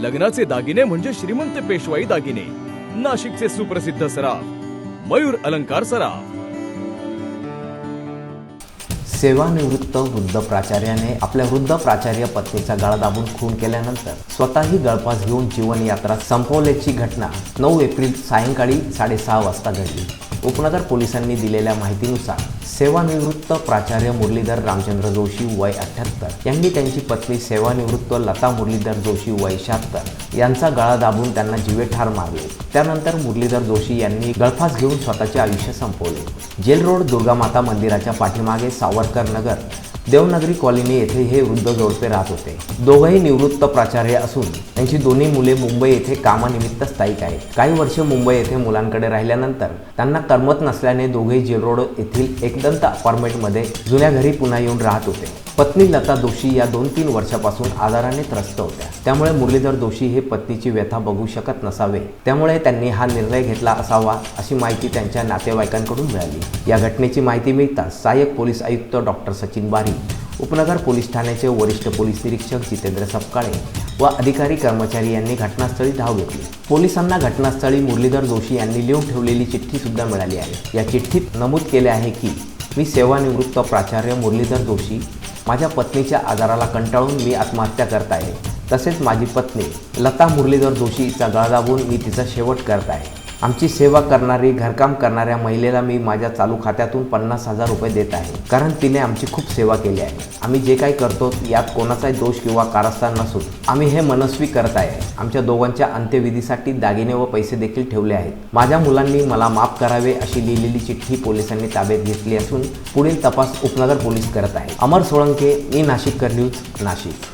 लग्नाचे दागिने म्हणजे श्रीमंत पेशवाई दागिने. नाशिकचे सुप्रसिद्ध सराफ मयूर अलंकार सराफ. सेवानिवृत्त वृद्ध प्राचार्याने आपल्या वृद्ध प्राचार्य पत्नीचा गळा दाबून खून केल्यानंतर स्वतःही गळफास घेऊन जीवनयात्रा संपवल्याची घटना नऊ एप्रिल सायंकाळी साडेसहा वाजता घडली. उपनगर पोलिसांनी दिलेल्या माहितीनुसार सेवानिवृत्त प्राचार्य मुरलीधर रामचंद्र जोशी वय अठ्ठ्याहत्तर यांनी त्यांची पत्नी सेवानिवृत्त लता मुरलीधर जोशी वय शहात्तर. यांचा गळा दाबून त्यांना जीवेठार मारले. त्यानंतर मुरलीधर जोशी यांनी गळफास घेऊन स्वतःचे आयुष्य संपवले. जेल रोड दुर्गामाता मंदिराच्या पाठीमागे सावरकर नगर देवनागरी कॉलनी येथे हे वृद्ध जोडपे राहत होते. दोघंही निवृत्त प्राचार्य असून त्यांची दोन्ही मुले मुंबई येथे कामानिमित्त स्थायिक आहेत. काही वर्ष मुंबई येथे मुलांकडे राहिल्यानंतर त्यांना करमत नसल्याने दोघेही जेल रोड येथील एकदंत अपार्टमेंटमध्ये जुन्या घरी पुन्हा येऊन राहत होते. पत्नी लता दोषी या दोन तीन वर्षापासून आजाराने त्रस्त होत्या. त्यामुळे मुरलीधर दोषी हे पत्नीची व्यथा बघू शकत नसावे. त्यामुळे त्यांनी हा निर्णय घेतला असावा अशी माहिती त्यांच्या नातेवाईकांकडून मिळाली. या घटनेची माहिती मिळताच सहाय्यक पोलीस आयुक्त डॉक्टर सचिन बारी उपनगर पोलीस ठाण्याचे वरिष्ठ पोलीस निरीक्षक जितेंद्र सपकाळे व अधिकारी कर्मचारी यांनी घटनास्थळी धाव घेतली. पोलिसांना घटनास्थळी मुरलीधर जोशी यांनी लिहून ठेवलेली चिठ्ठी सुद्धा मिळाली आहे. या चिठ्ठीत नमूद केले आहे की मी सेवानिवृत्त प्राचार्य मुरलीधर जोशी माझ्या पत्नीच्या आजाराला कंटाळून मी आत्महत्या करत आहे. तसेच माझी पत्नी लता मुरलीधर जोशीचा हिचा गळा दाबून मी तिचा शेवट करत आहे. आमची सेवा करणारी घरकाम करणाऱ्या महिलेला मी माझ्या चालू खात्यातून पन्नास हजार रुपये देत आहे. कारण तिने आमची खूप सेवा केली आहे. आम्ही जे काही करतो यात कोणाचाही दोष किंवा कारस्थान नसून आम्ही हे मनस्वी करत आहे. आमच्या दोघांच्या अंत्यविधीसाठी दागिने व पैसे देखील ठेवले आहेत. माझ्या मुलांनी मला माफ करावे अशी लिहिलेली चिठ्ठी पोलिसांनी ताब्यात घेतली असून पुढील तपास उपनगर पोलीस करत आहे. अमर सोळंके मी नाशिककर न्यूज नाशिक.